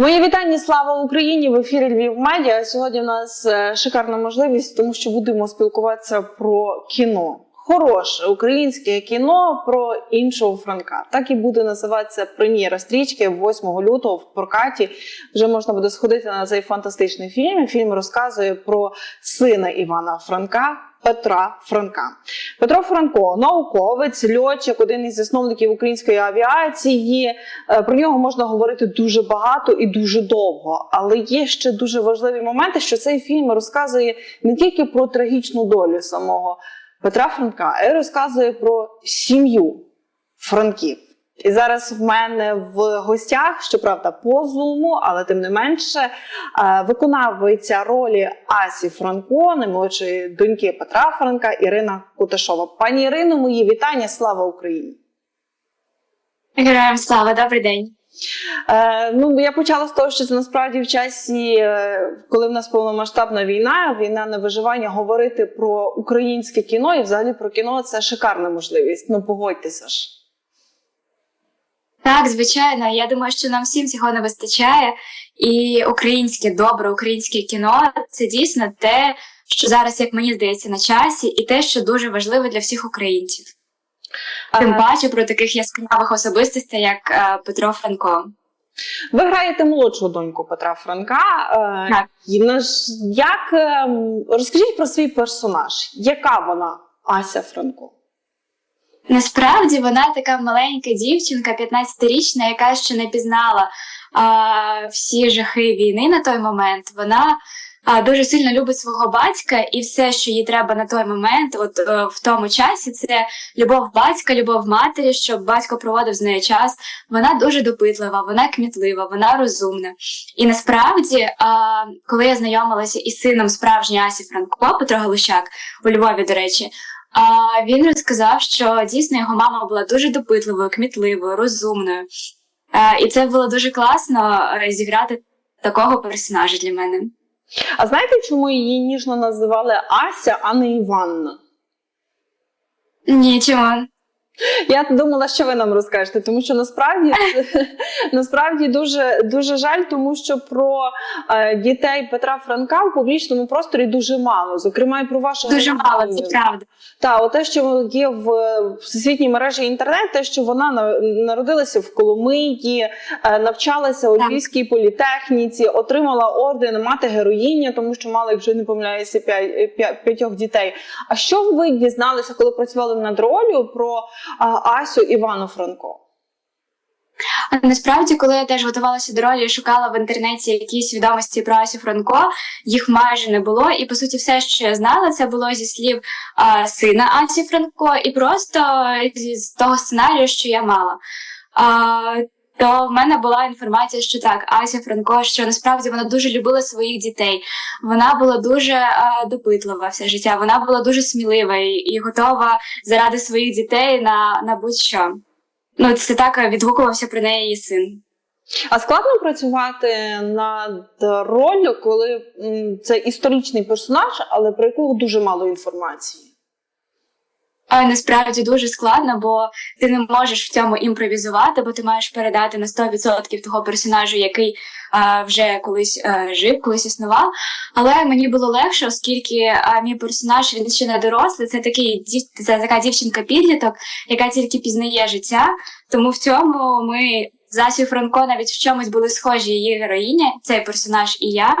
Мої вітання, слава Україні! В ефірі Львів Медіа. Сьогодні у нас е, шикарна можливість, тому що будемо спілкуватися про кіно. Хороше українське кіно про іншого Франка. Так і буде називатися прем'єра стрічки 8 лютого в прокаті. Вже можна буде сходити на цей фантастичний фільм. Фільм розказує про сина Івана Франка. Петра Франка. Петро Франко, науковець, льотчик, один із засновників української авіації. Е, Про нього можна говорити дуже багато і дуже довго. Але є ще дуже важливі моменти, що цей фільм розказує не тільки про трагічну долю самого Петра Франка, а й розказує про сім'ю Франків. І зараз в мене в гостях, щоправда, по зуму, але тим не менше, е, виконавиця ролі Асі Франко, немолодшої доньки Петра Франка, Ірина Куташова. Пані Ірино, мої вітання, слава Україні! Героям слава, добрий день. Е, ну, я почала з того, що це насправді в часі, е, коли в нас повномасштабна війна, війна на виживання, говорити про українське кіно і взагалі про кіно це шикарна можливість. Ну погодьтеся ж. Так, звичайно, я думаю, що нам всім цього не вистачає. І українське добре, українське кіно це дійсно те, що зараз, як мені здається, на часі, і те, що дуже важливо для всіх українців. Тим паче про таких яскравих особистостей, як е, Петро Франко. Ви граєте молодшу доньку Петра Франка. Е, Так. Як ем, розкажіть про свій персонаж, яка вона Ася Франко? Насправді вона така маленька дівчинка, 15-річна, яка ще не пізнала а, всі жахи війни на той момент. Вона а, дуже сильно любить свого батька, і все, що їй треба на той момент, от е, в тому часі, це любов батька, любов матері, щоб батько проводив з нею час. Вона дуже допитлива, вона кмітлива, вона розумна. І насправді, а, коли я знайомилася із сином справжньої Асі Франко, Петро Галущак у Львові, до речі. А він розказав, що дійсно його мама була дуже допитливою, кмітливою, розумною. А, і це було дуже класно е, зіграти такого персонажа для мене. А знаєте, чому її ніжно називали Ася, а не Іванна? Ні, чому? Я думала, що ви нам розкажете, тому що насправді насправді дуже дуже жаль, тому що про е, дітей Петра Франка в публічному просторі дуже мало. Зокрема, і про вашого Дуже мало, це правда. та те, що є в всесвітній мережі інтернет, те, що вона на- народилася в Коломиї, е, навчалася у Львівській політехніці, отримала орден мати героїня, тому що мала, якщо не помиляюся, п'ять- п'ять- п'ятьох дітей. А що ви дізналися, коли працювали над ролью про Асю Івану Франко? Насправді, коли я теж готувалася до ролі, шукала в інтернеті якісь відомості про Асю Франко, їх майже не було. І по суті, все, що я знала, це було зі слів а, сина Асі Франко, і просто з того сценарію, що я мала. А, то в мене була інформація, що так, Ася Франко, що насправді вона дуже любила своїх дітей. Вона була дуже а, допитлива все життя. Вона була дуже смілива і, і готова заради своїх дітей на, на будь-що. Ну, це так е, відгукувався про неї її син. А складно працювати над роллю, коли це історичний персонаж, але про якого дуже мало інформації. Насправді дуже складно, бо ти не можеш в цьому імпровізувати, бо ти маєш передати на 100% того персонажу, який а, вже колись а, жив, колись існував. Але мені було легше, оскільки а, мій персонаж він ще не дорослий. Це такий це така дівчинка-підліток, яка тільки пізнає життя. Тому в цьому ми з Асією Франко навіть в чомусь були схожі її героїня, цей персонаж і я.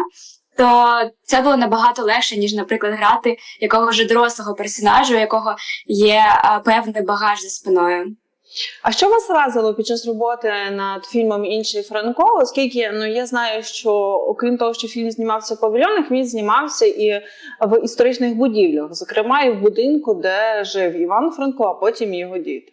То це було набагато легше, ніж, наприклад, грати якогось вже дорослого персонажа, у якого є а, певний багаж за спиною. А що вас вразило під час роботи над фільмом Інший Франко? Оскільки ну я знаю, що окрім того, що фільм знімався в павільйонах, він знімався і в історичних будівлях, зокрема і в будинку, де жив Іван Франко, а потім його діти.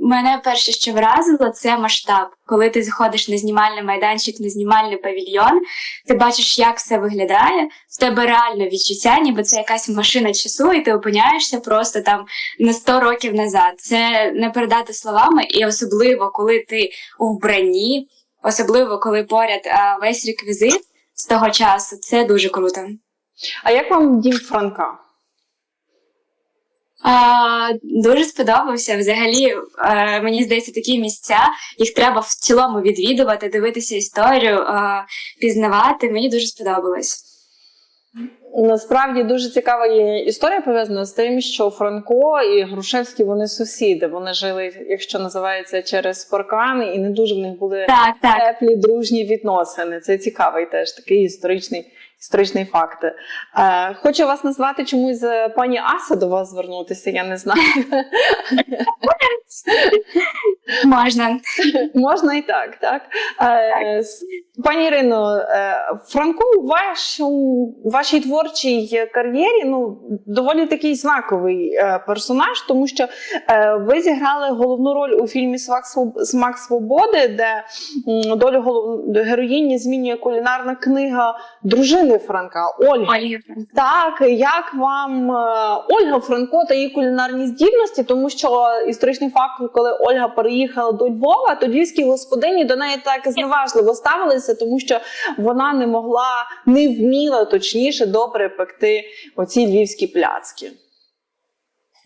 Мене перше, що вразило, це масштаб. Коли ти заходиш на знімальний майданчик, на знімальний павільйон, ти бачиш, як все виглядає. В тебе реально відчуття, ніби це якась машина часу, і ти опиняєшся просто там на 100 років назад. Це не передати словами, і особливо, коли ти у вбранні, особливо коли поряд весь реквізит з того часу, це дуже круто. А як вам дім Франка? А, дуже сподобався. Взагалі, е, мені здається, такі місця їх треба в цілому відвідувати, дивитися історію, е, пізнавати. Мені дуже сподобалось. Насправді дуже цікава є історія пов'язана з тим, що Франко і Грушевський вони сусіди. Вони жили, якщо називається, через паркан, і не дуже в них були Так, так. теплі дружні відносини. Це цікавий теж такий історичний. Історичний факт. Е, хочу вас назвати чомусь пані Аса до вас звернутися. Я не знаю. Можна. Можна і так, так. Е, Пані Ірино, е, Франко у у вашій творчій кар'єрі ну, доволі такий знаковий е, персонаж, тому що е, ви зіграли головну роль у фільмі «Смак Своб- Смак Свободи, де долю голов... героїні змінює кулінарна книга дружини Франка Ольги. Ольга Так, як вам Ольга Франко та її кулінарні здібності, тому що історичний факт, коли Ольга переїхала до Львова, то львівські господині до неї так зневажливо ставилися, тому що вона не могла, не вміла точніше добре пекти оці львівські пляцки.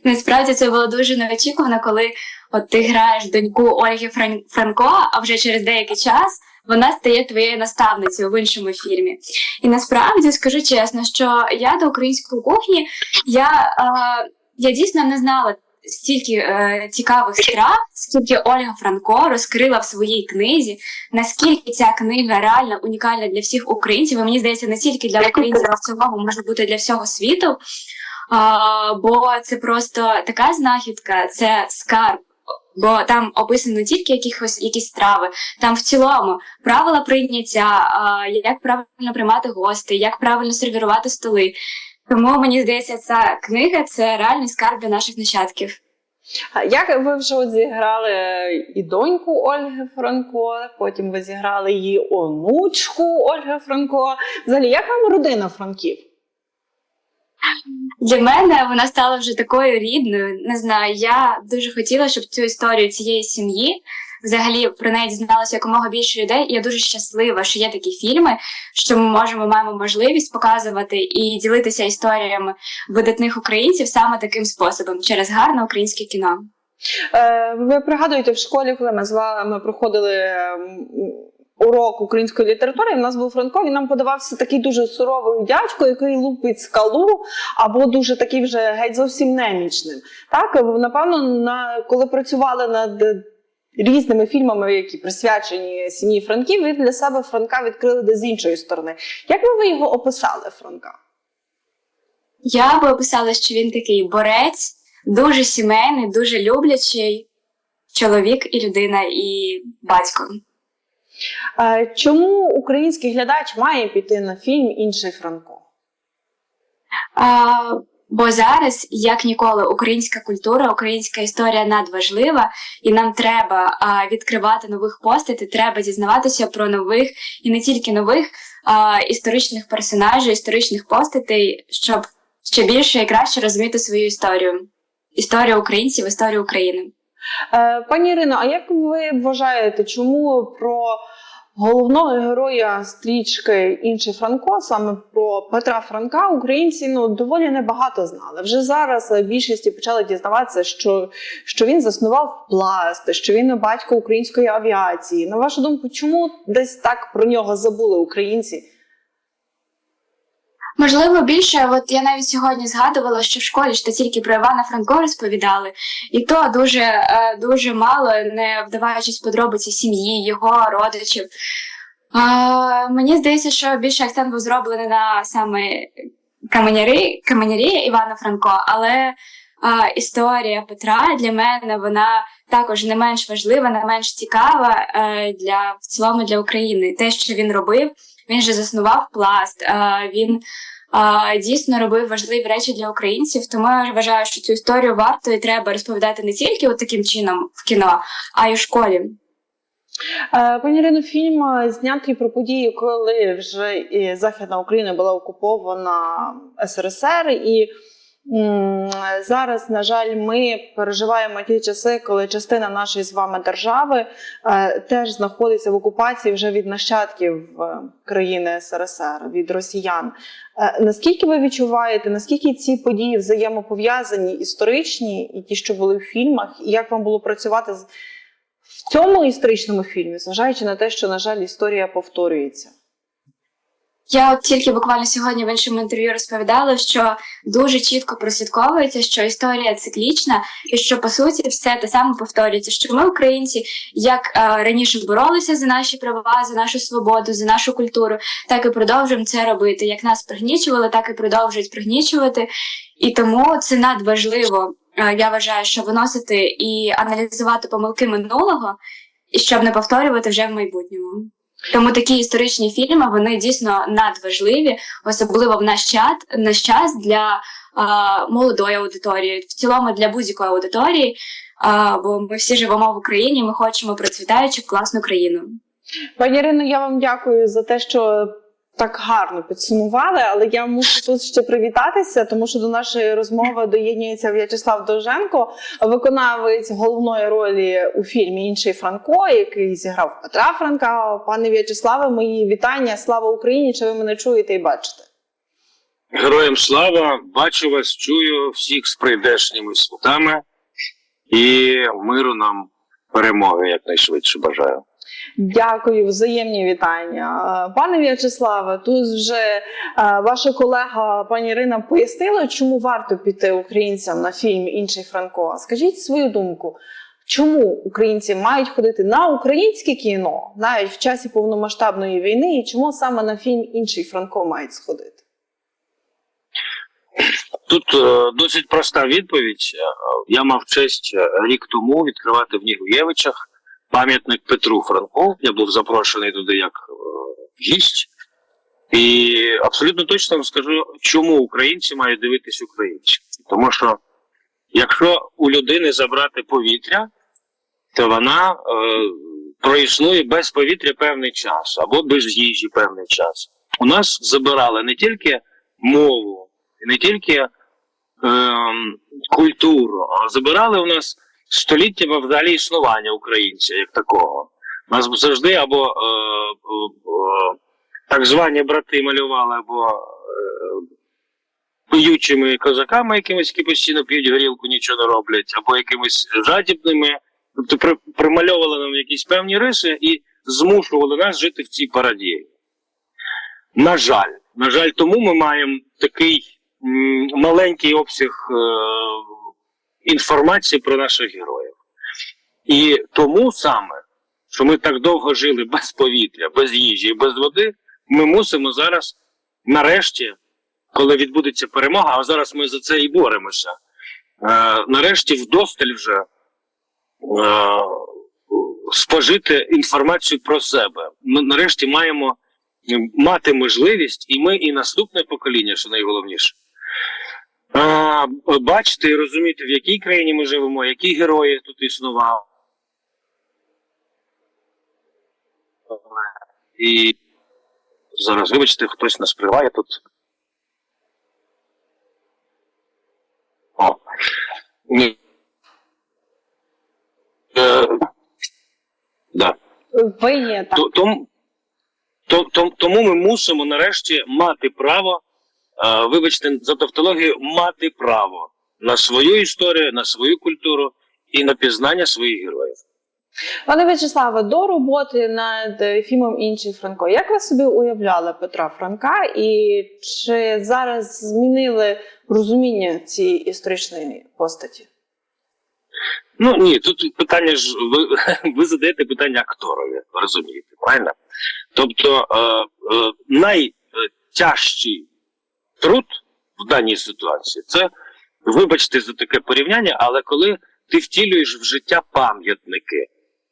Насправді це було дуже неочікувано, коли от ти граєш доньку Ольги Фран- Франко, а вже через деякий час вона стає твоєю наставницею в іншому фільмі. І насправді скажу чесно, що я до української кухні я, е, я дійсно не знала стільки е, цікавих страв, скільки Ольга Франко розкрила в своїй книзі, наскільки ця книга реально унікальна для всіх українців. І мені здається, не тільки для українців, а в цілому може бути для всього світу. А, бо це просто така знахідка, це скарб. Бо там описано не тільки якихось якісь страви, там в цілому правила прийняття, а, як правильно приймати гостей, як правильно сервірувати столи. Тому мені здається, ця книга це реальний скарб для наших нащадків. А Як ви вже от зіграли і доньку Ольги Франко, потім ви зіграли її онучку Ольги Франко. Взагалі, як вам родина Франків? Для мене вона стала вже такою рідною. Не знаю, я дуже хотіла, щоб цю історію цієї сім'ї взагалі про неї дізналося якомога більше людей. І я дуже щаслива, що є такі фільми, що ми можемо маємо можливість показувати і ділитися історіями видатних українців саме таким способом через гарне українське кіно. Е, Ви пригадуєте в школі, коли ми з вами проходили ем, урок української літератури, в нас був Франко, він нам подавався такий дуже суровий дядько, який лупить скалу, або дуже такий вже геть зовсім немічним. Так, напевно, на коли працювали над різними фільмами, які присвячені сім'ї Франків, ви для себе Франка відкрили десь з іншої сторони. Як би ви його описали, Франка? Я би описала, що він такий борець, дуже сімейний, дуже люблячий чоловік і людина, і батько. Чому український глядач має піти на фільм Інший Франко? А, бо зараз, як ніколи, українська культура, українська історія надважлива, і нам треба а, відкривати нових постатей, треба дізнаватися про нових і не тільки нових а, історичних персонажів, історичних постатей, щоб ще більше і краще розуміти свою історію. Історію українців, історію України. Е, Пані Ірино, а як ви вважаєте, чому про головного героя стрічки інший Франко, саме про Петра Франка, українці ну доволі небагато знали. Вже зараз більшість почали дізнаватися, що, що він заснував пласт, що він батько української авіації. На вашу думку, чому десь так про нього забули українці? Можливо, більше, от я навіть сьогодні згадувала, що в школі ж то тільки про Івана Франко розповідали, і то дуже, е, дуже мало, не вдаваючись подробиці сім'ї, його родичів. А, мені здається, що більше акцент був зроблений на саме каменярі, каменярі Івана Франко, але історія Петра для мене вона також не менш важлива, не менш цікава е, для в цілому для України. Те, що він робив, він же заснував пласт. е, він а, дійсно робив важливі речі для українців. Тому я вважаю, що цю історію варто і треба розповідати не тільки от таким чином в кіно, а й у школі. Е, Пані Ірино, фільм е, знятий про події, коли вже і Західна Україна була окупована СРСР, і Зараз, на жаль, ми переживаємо ті часи, коли частина нашої з вами держави е, теж знаходиться в окупації вже від нащадків е, країни СРСР, від росіян. Е, наскільки ви відчуваєте, наскільки ці події взаємопов'язані, історичні, і ті, що були в фільмах, і як вам було працювати в цьому історичному фільмі, зважаючи на те, що, на жаль, історія повторюється? Я от тільки буквально сьогодні в іншому інтерв'ю розповідала, що дуже чітко прослідковується, що історія циклічна, і що по суті все те саме повторюється. Що ми, українці, як е, раніше боролися за наші права, за нашу свободу, за нашу культуру, так і продовжуємо це робити. Як нас пригнічували, так і продовжують пригнічувати. І тому це надважливо. е, Я вважаю, що виносити і аналізувати помилки минулого, і щоб не повторювати вже в майбутньому. Тому такі історичні фільми вони дійсно надважливі, особливо в наш час, наш час для а, молодої аудиторії, в цілому для будь-якої аудиторії. А, бо ми всі живемо в Україні, ми хочемо процвітаючу класну країну. Пані Ірино, я вам дякую за те, що так гарно підсумували, але я мушу тут ще привітатися, тому що до нашої розмови доєднюється В'ячеслав Довженко, виконавець головної ролі у фільмі Інший Франко, який зіграв Петра Франка. Пане В'ячеславе, мої вітання. Слава Україні! Чи ви мене чуєте і бачите? Героям слава, бачу вас, чую всіх з прийдешніми святами і миру нам перемоги якнайшвидше бажаю. Дякую, взаємні вітання. Е, Пане В'ячеславе, тут вже е, ваша колега пані Ірина пояснила, чому варто піти українцям на фільм Інший Франко. Скажіть свою думку, чому українці мають ходити на українське кіно навіть в часі повномасштабної війни, і чому саме на фільм Інший Франко мають сходити? Тут е, досить проста відповідь. Я мав честь рік тому відкривати в Нігуєвичах пам'ятник Петру Франку. Я був запрошений туди як е, гість. І абсолютно точно вам скажу, чому українці мають дивитись українське. Тому що якщо у людини забрати повітря, то вона е, проіснує без повітря певний час або без їжі певний час. У нас забирали не тільки мову, не тільки е, культуру, а забирали у нас століттями взагалі існування українця як такого. Нас завжди або е, е, е, так звані брати малювали, або е, пиючими козаками, якимись, які постійно п'ють горілку, нічого не роблять, або якимись жадібними, тобто при, примальовували нам якісь певні риси і змушували нас жити в цій парадії. На жаль, на жаль, тому ми маємо такий м, маленький обсяг е, інформації про наших героїв. І тому саме, що ми так довго жили без повітря, без їжі без води, ми мусимо зараз, нарешті, коли відбудеться перемога, а зараз ми за це і боремося. Е, нарешті вдосталь вже е, спожити інформацію про себе. Ми нарешті маємо мати можливість, і ми, і наступне покоління, що найголовніше, бачити і розуміти, в якій країні ми живемо, які герої тут існували. І зараз, вибачте, хтось нас приває тут. О. Ні. Е, да. Ви є так. То- Тому, то- то- тому ми мусимо нарешті мати право, вибачте за тавтологію, мати право на свою історію, на свою культуру і на пізнання своїх героїв. Пане В'ячеславе, до роботи над фільмом Інший Франко. Як ви собі уявляли Петра Франка, і чи зараз змінили розуміння цієї історичної постаті? Ну ні, тут питання ж ви, ви задаєте питання акторові, розумієте, правильно? Тобто е, е, найтяжчий труд в даній ситуації це, вибачте за таке порівняння, але коли ти втілюєш в життя пам'ятники.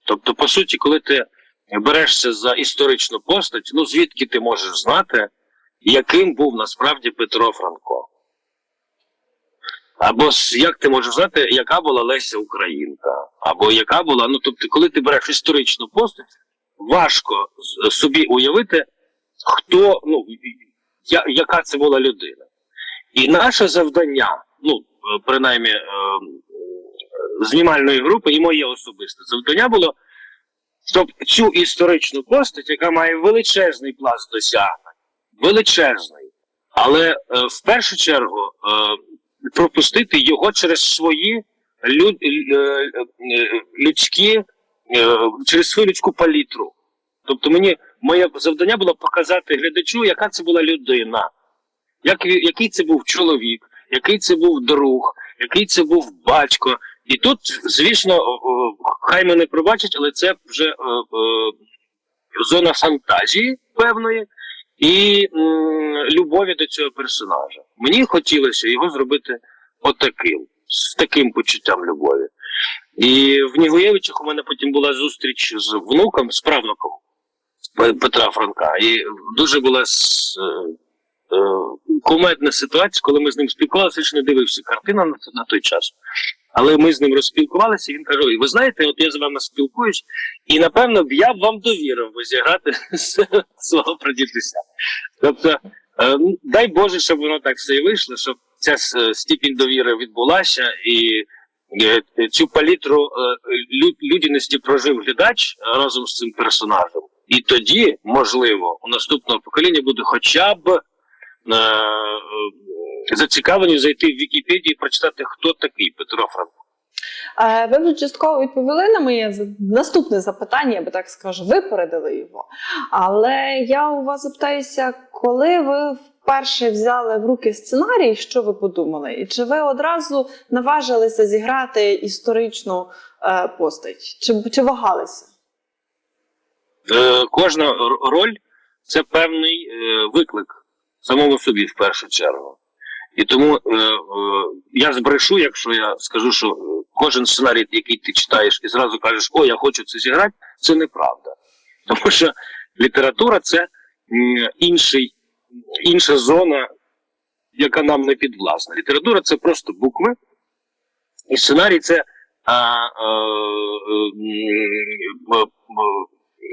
Тобто, по суті, коли ти берешся за історичну постать, ну звідки ти можеш знати, яким був насправді Петро Франко? Або як ти можеш знати, яка була Леся Українка, або яка була, ну тобто, коли ти береш історичну постать, важко собі уявити, хто, ну, я, яка це була людина. І наше завдання, ну е, принаймні е, знімальної групи, і моє особисте завдання було, щоб цю історичну постать, яка має величезний пласт досягнень, величезний, але е, в першу чергу е, пропустити його через свої люд, е, е, людські, е, через свою людську палітру. Тобто мені моє завдання було показати глядачу, яка це була людина, як, який це був чоловік, який це був друг, який це був батько. І тут, звісно, хай мене пробачать, але це вже е, е, зона фантазії певної і м, любові до цього персонажа. Мені хотілося його зробити отаким, з таким почуттям любові. І в Нігуєвичах у мене потім була зустріч з внуком, з правнуком Петра Франка. І дуже була е, е, кумедна ситуація, коли ми з ним спілкувалися, я ще не дивився картину на, той час. Але ми з ним розспілкувалися, і він каже: «Ой, ви знаєте, от я з вами спілкуюсь, і напевно б я б вам довірив би зіграти свого прадідуся. Тобто, е, дай Боже, щоб воно так все і вийшло, щоб ця степінь довіри відбулася, і цю палітру лю- людяності прожив глядач разом з цим персонажем. І тоді, можливо, у наступного покоління буде хоча б е, е, зацікавлені зайти в Вікіпедію і прочитати, хто такий Петро Франко. Ви вже частково відповіли на моє наступне запитання, я би так скажу, ви передали його. Але я у вас запитаюся, коли ви вперше взяли в руки сценарій, що ви подумали? І чи ви одразу наважилися зіграти історичну е, постать? Чи, чи вагалися? Е, кожна роль це певний е, виклик самому собі в першу чергу. І тому е, я збрешу, якщо я скажу, що кожен сценарій, який ти читаєш, і зразу кажеш, о, я хочу це зіграти, це неправда. Тому що література це інший, інша зона, яка нам не підвласна. Література це просто букви, і сценарій це а, а, м, м,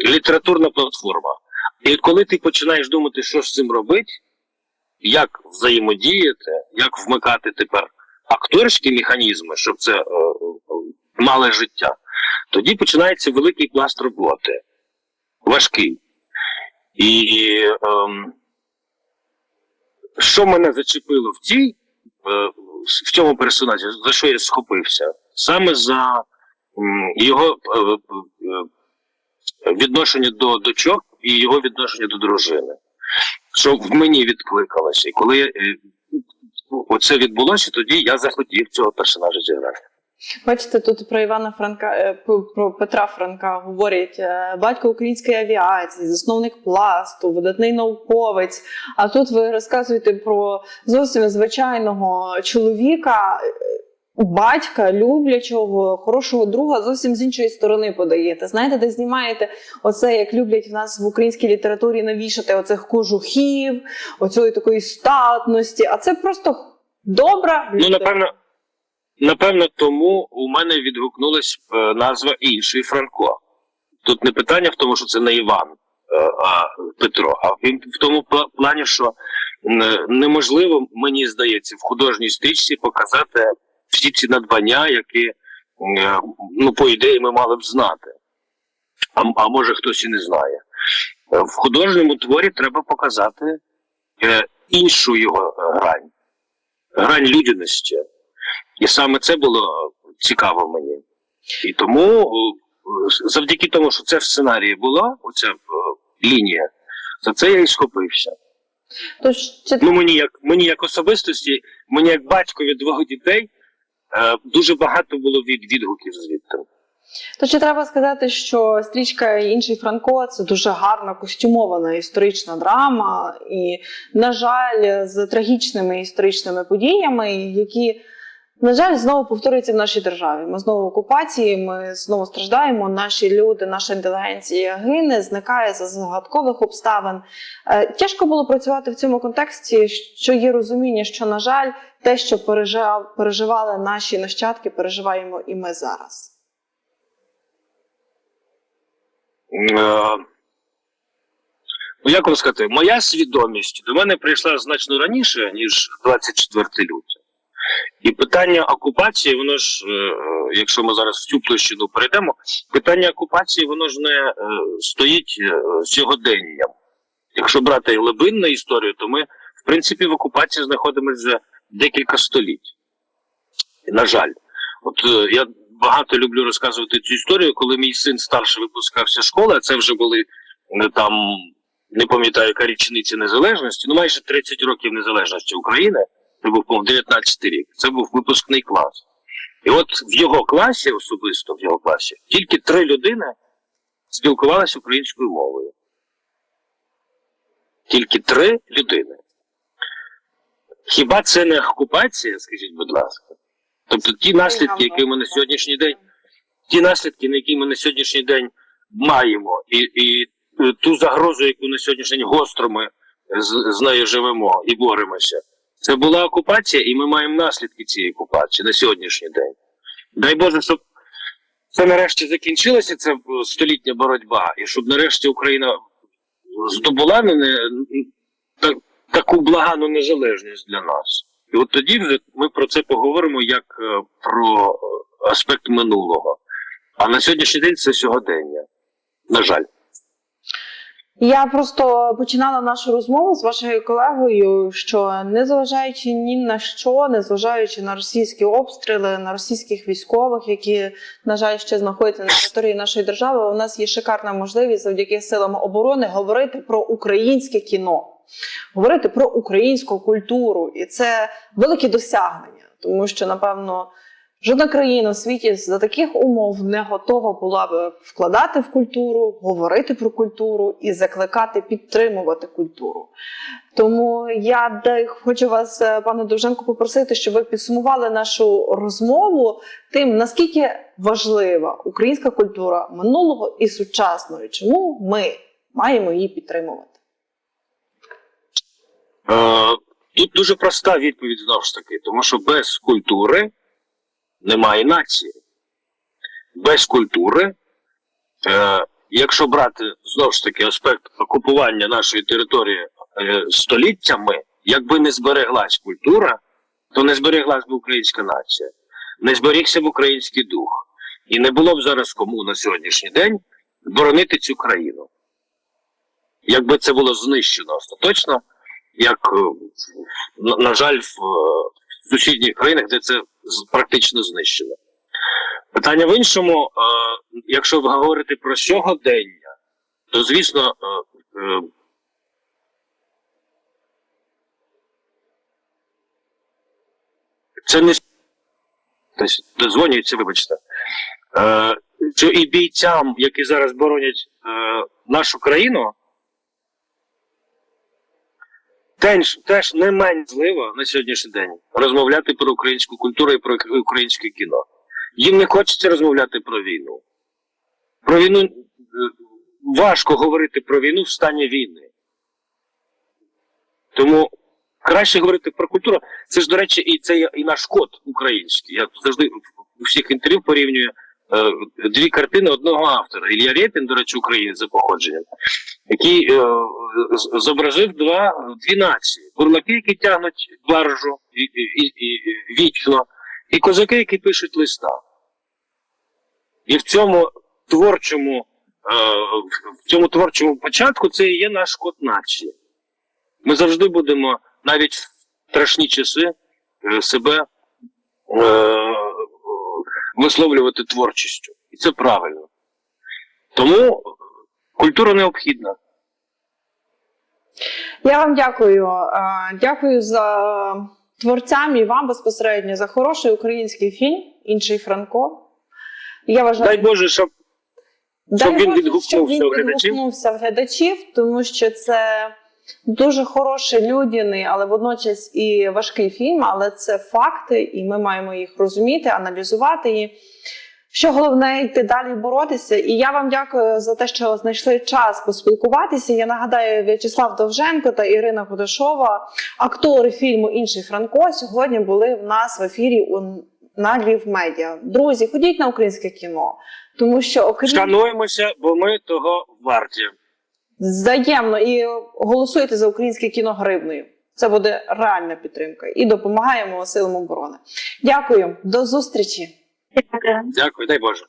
літературна платформа. І коли ти починаєш думати, що з цим робити, як взаємодіяти, як вмикати тепер акторські механізми, щоб це е, е, мало життя, тоді починається великий пласт роботи, важкий. І ем, що мене зачепило в цій, е, в цьому персонажі, за що я схопився? Саме за його е, е, е, відношення до дочок і його відношення до дружини. Що в мені відкликалося. І коли е, оце відбулося, тоді я захотів цього персонажа зіграти. Бачите, тут про Івана Франка, е, про- Петра Франка говорять е, батько української авіації, засновник пласту, видатний науковець. А тут ви розказуєте про зовсім звичайного чоловіка, батька, люблячого, хорошого друга, зовсім з іншої сторони подаєте. Знаєте, де знімаєте оце, як люблять в нас в українській літературі навішати оцих кожухів, оцієї такої статності. А це просто добра Ну, напевно, напевно, тому у мене відгукнулась е, назва інший Франко. Тут не питання в тому, що це не Іван, е, а Петро, а він в тому плані, що неможливо, мені здається, в художній стрічці показати всі ці надбання, які, е, ну, по ідеї, ми мали б знати. А, а може хтось і не знає. В художньому творі треба показати е, іншу його грань, грань людяності. І саме це було цікаво мені. І тому, е, завдяки тому, що це в сценарії була, оця лінія, за це я і схопився. Тож, чи Ну, мені як мені як особистості, мені як батькові двох дітей, дуже багато було від відгуків звідти. То чи треба сказати, що стрічка інший Франко це дуже гарна костюмована історична драма, і, на жаль, з трагічними історичними подіями, які, на жаль, знову повторюються в нашій державі. Ми знову в окупації, ми знову страждаємо. Наші люди, наша інтелігенція гине, зникає за загадкових обставин. Е, Тяжко було працювати в цьому контексті, що є розуміння, що, на жаль, те, що пережив- переживали наші нащадки, переживаємо і ми зараз. Е, Ну, як вам сказати, моя свідомість до мене прийшла значно раніше, ніж 24 лютого. І питання окупації, воно ж, е, якщо ми зараз в цю площину перейдемо, питання окупації, воно ж не е, стоїть е, сьогоденням. Якщо брати глибинну історію, то ми, в принципі, в окупації знаходимося вже декілька століть. На жаль, от я багато люблю розказувати цю історію, коли мій син старший випускався школи, а це вже були там, не пам'ятаю, яка річниця незалежності, ну майже 30 років незалежності України. Це був, по-моєму, 19 рік. Це був випускний клас. І от в його класі, особисто в його класі, тільки три людини спілкувалися українською мовою. Тільки три людини. Хіба це не окупація, скажіть, будь ласка? Тобто ті наслідки, які ми на сьогоднішній день, ті наслідки, на які ми на сьогоднішній день маємо, і, і е, ту загрозу, яку на сьогоднішній день гостро ми з, з нею живемо і боремося. Це була окупація, і ми маємо наслідки цієї окупації на сьогоднішній день. Дай Боже, щоб це нарешті закінчилася, ця е, столітня боротьба, і щоб нарешті Україна здобула не, не, та, таку благану незалежність для нас. І от тоді ми про це поговоримо як е, про е, аспект минулого. А на сьогоднішній день це сьогодення. На жаль. Я просто починала нашу розмову з вашою колегою, що незважаючи ні на що, незважаючи на російські обстріли, на російських військових, які, на жаль, ще знаходяться на території нашої держави, у нас є шикарна можливість завдяки силам оборони говорити про українське кіно, говорити про українську культуру, і це велике досягнення, тому що напевно. Жодна країна у світі за таких умов не готова була б вкладати в культуру, говорити про культуру і закликати підтримувати культуру. Тому я хочу вас, е, пане Довженко, попросити, щоб ви підсумували нашу розмову тим, наскільки важлива українська культура минулого і сучасної, чому ми маємо її підтримувати. Е, тут дуже проста відповідь знову ж таки, тому що без культури немає нації. Без культури, е, якщо брати знову ж таки аспект окупування нашої території е, століттями, якби не збереглась культура, то не збереглась би українська нація, не зберігся б український дух. І не було б зараз кому на сьогоднішній день боронити цю країну. Якби це було знищено остаточно, як, е, на, жаль, в, е, в сусідніх країнах, де це практично знищено. Питання в іншому, е, якщо ви говорите про сьогодення, то звісно, е, е, це не дозвонюється, вибачте. Що і бійцям, які зараз боронять нашу країну, теж, теж не менш зливо на сьогоднішній день розмовляти про українську культуру і про українське кіно. Їм не хочеться розмовляти про війну. Про війну е, важко говорити про війну в стані війни. Тому краще говорити про культуру. Це ж, до речі, і це і наш код український. Я завжди у всіх інтерв'ю порівнюю дві картини одного автора. Ілля Рєпін, до речі, українець за походженням, який е, зобразив два, дві нації: бурлаки, які тягнуть баржу і, і, і, вічно, і козаки, які пишуть листа. І в цьому творчому, е, в цьому творчому початку це і є наш код нації. Ми завжди будемо навіть в страшні часи е, себе е, висловлювати творчістю. І це правильно. Тому культура необхідна. Я вам дякую. Е, Дякую за творцям і вам безпосередньо за хороший український фільм, інший Франко. Я вважаю, Дай Боже, щоб Дай щоб він відгукнувся щоб він відгукнувся в глядачів, тому що це дуже хороший, людяний, але водночас і важкий фільм. Але це факти, і ми маємо їх розуміти, аналізувати. І що головне йти далі боротися. І я вам дякую за те, що знайшли час поспілкуватися. Я нагадаю, В'ячеслав Довженко та Ірина Кудашова, актори фільму Інший Франко, сьогодні були в нас в ефірі у на Львів Медіа. Друзі, ходіть на українське кіно, тому що окрім шануємося, бо ми того варті. Взаємно і голосуйте за українське кіно гривною. Це буде реальна підтримка і допомагаємо силам оборони. Дякую, до зустрічі. Дякую. Дякую, дай Боже.